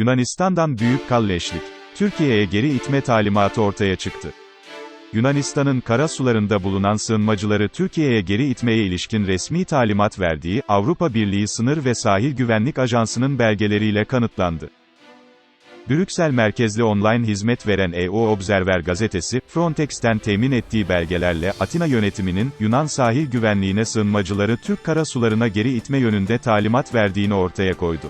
Yunanistan'dan büyük kalleşlik. Türkiye'ye geri itme talimatı ortaya çıktı. Yunanistan'ın kara sularında bulunan sığınmacıları Türkiye'ye geri itmeye ilişkin resmi talimat verdiği, Avrupa Birliği Sınır ve Sahil Güvenlik Ajansı'nın belgeleriyle kanıtlandı. Brüksel merkezli online hizmet veren EU Observer gazetesi, Frontex'ten temin ettiği belgelerle, Atina yönetiminin, Yunan sahil güvenliğine sığınmacıları Türk kara sularına geri itme yönünde talimat verdiğini ortaya koydu.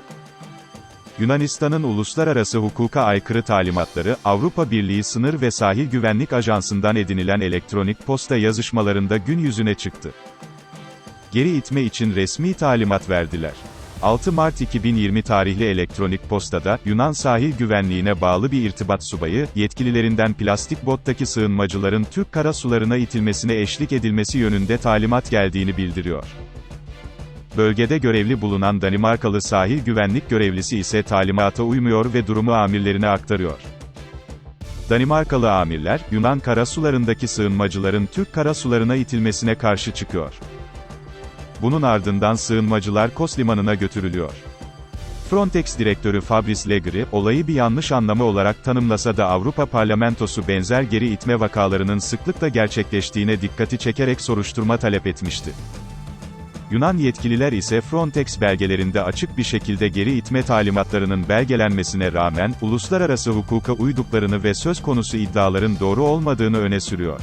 Yunanistan'ın uluslararası hukuka aykırı talimatları, Avrupa Birliği Sınır ve Sahil Güvenlik Ajansı'ndan edinilen elektronik posta yazışmalarında gün yüzüne çıktı. Geri itme için resmi talimat verdiler. 6 Mart 2020 tarihli elektronik postada, Yunan sahil güvenliğine bağlı bir irtibat subayı, yetkililerinden plastik bottaki sığınmacıların Türk kara sularına itilmesine eşlik edilmesi yönünde talimat geldiğini bildiriyor. Bölgede görevli bulunan Danimarkalı sahil güvenlik görevlisi ise talimata uymuyor ve durumu amirlerine aktarıyor. Danimarkalı amirler, Yunan kara sularındaki sığınmacıların Türk kara sularına itilmesine karşı çıkıyor. Bunun ardından sığınmacılar Kos limanına götürülüyor. Frontex direktörü Fabrice Legri, olayı bir yanlış anlama olarak tanımlasa da Avrupa Parlamentosu benzer geri itme vakalarının sıklıkla gerçekleştiğine dikkati çekerek soruşturma talep etmişti. Yunan yetkililer ise Frontex belgelerinde açık bir şekilde geri itme talimatlarının belgelenmesine rağmen, uluslararası hukuka uyduklarını ve söz konusu iddiaların doğru olmadığını öne sürüyor.